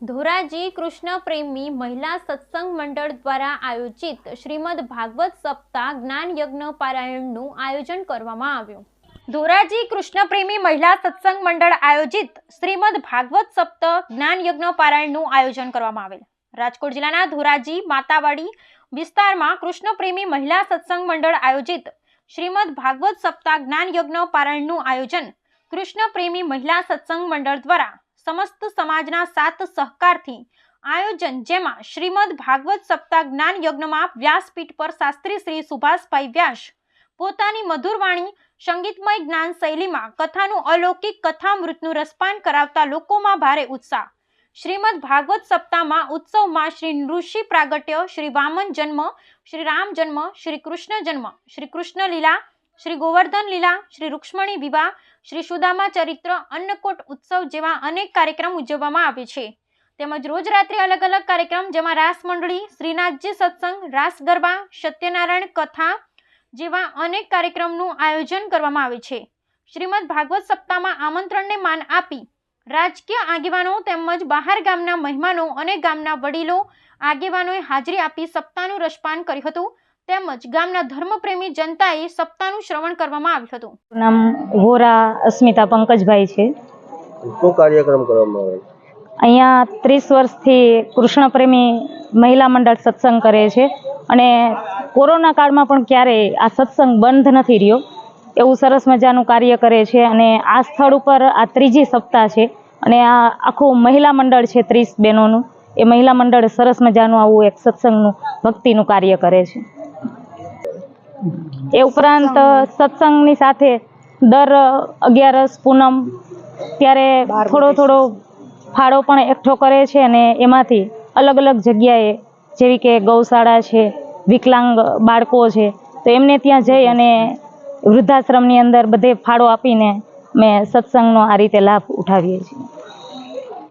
ધોરાજી કૃષ્ણ પ્રેમી મહિલા સત્સંગ મંડળ દ્વારા આયોજિત શ્રીમદ ભાગવત સપ્તાહ જ્ઞાન યજ્ઞ પારાયણનું આયોજન કરવામાં આવ્યું. ધોરાજી કૃષ્ણ પ્રેમી મહિલા સત્સંગ મંડળ આયોજિત શ્રીમદ ભાગવત સપ્તાહ જ્ઞાન યજ્ઞ પારાયણનું આયોજન કરવામાં આવેલ. રાજકોટ જિલ્લાના ધોરાજી, માતાવાડી વિસ્તારમાં કૃષ્ણ પ્રેમી મહિલા સત્સંગ મંડળ આયોજિત શ્રીમદ ભાગવત સપ્તાહ જ્ઞાન યજ્ઞ પારાયણનું આયોજન કૃષ્ણ પ્રેમી મહિલા સત્સંગ મંડળ દ્વારા સમસ્ત સમાજના સાત સહકારથી આયોજન જેમાં શ્રીમદ ભાગવત સપ્તાહ જ્ઞાન યજ્ઞમાં વ્યાસપીઠ પર શાસ્ત્રી શ્રી સુભાષભાઈ વ્યાસ, પોતાની મધુર વાણી સંગીતમય જ્ઞાન શૈલીમાં કથાનું અલૌકિક કથામૃતનું રસપાન કરાવતા લોકોમાં ભારે ઉત્સાહ. શ્રીમદ ભાગવત સપ્તાહમાં ઉત્સવમાં શ્રી ઋષિ પ્રાગટ્ય, શ્રી વામન જન્મ, શ્રી રામ જન્મ, શ્રી કૃષ્ણ જન્મ, શ્રી કૃષ્ણ લીલા શ્રી ગોવર્ધન લીલા, શ્રી રૂક્ષ્મણી વિવાહ, શ્રી સુદામા ચરિત્ર, અન્નકોટ ઉત્સવ જેવા અનેક કાર્યક્રમ ઉજવવામાં આવે છે. તેમજ રોજ રાત્રે અલગ અલગ કાર્યક્રમ જેમાં રાસ મંડળી, શ્રીનાથજી સત્સંગ, રાસ ગરબા, સત્યનારાયણ કથા જેવા અનેક કાર્યક્રમનું આયોજન કરવામાં આવે છે. શ્રીમદ ભાગવત સપ્તાહમાં આમંત્રણને માન આપી રાજકીય આગેવાનો તેમજ બહાર ગામના મહેમાનો અને ગામના વડીલો આગેવાનોએ હાજરી આપી સપ્તાહનું રસપાન કર્યું હતું. તેમજ ગામના ધર્મપ્રેમી જનતાએ સપ્તાહનું શ્રવણ કરવામાં આવ્યું હતું. નામ વોરા અસ્મિતા પંકજભાઈ છે. શું કાર્યક્રમ કરવામાં આવે? અહીંયા ત્રીસ વર્ષથી કૃષ્ણપ્રેમી મહિલા મંડળ સત્સંગ કરે છે અને કોરોના કાળમાં પણ ક્યારેય આ સત્સંગ બંધ નથી રહ્યો. એવું સરસ મજાનું કાર્ય કરે છે અને આ સ્થળ ઉપર આ ત્રીજી સપ્તાહ છે અને આ આખું મહિલા મંડળ છે ત્રીસ બહેનોનું. એ મહિલા મંડળ સરસ મજાનું આવું એક સત્સંગનું ભક્તિનું કાર્ય કરે છે. એ ઉપરાંત સત્સંગની સાથે દર અગિયારસ પૂનમ ત્યારે થોડો થોડો ફાળો પણ એકઠો કરે છે અને એમાંથી અલગ અલગ જગ્યાએ જેવી કે ગૌશાળા છે વિકલાંગ બાળકો છે તો એમને ત્યાં જઈ અને વૃદ્ધાશ્રમની અંદર બધે ફાળો આપીને મેં સત્સંગનો આ રીતે લાભ ઉઠાવીએ છીએ.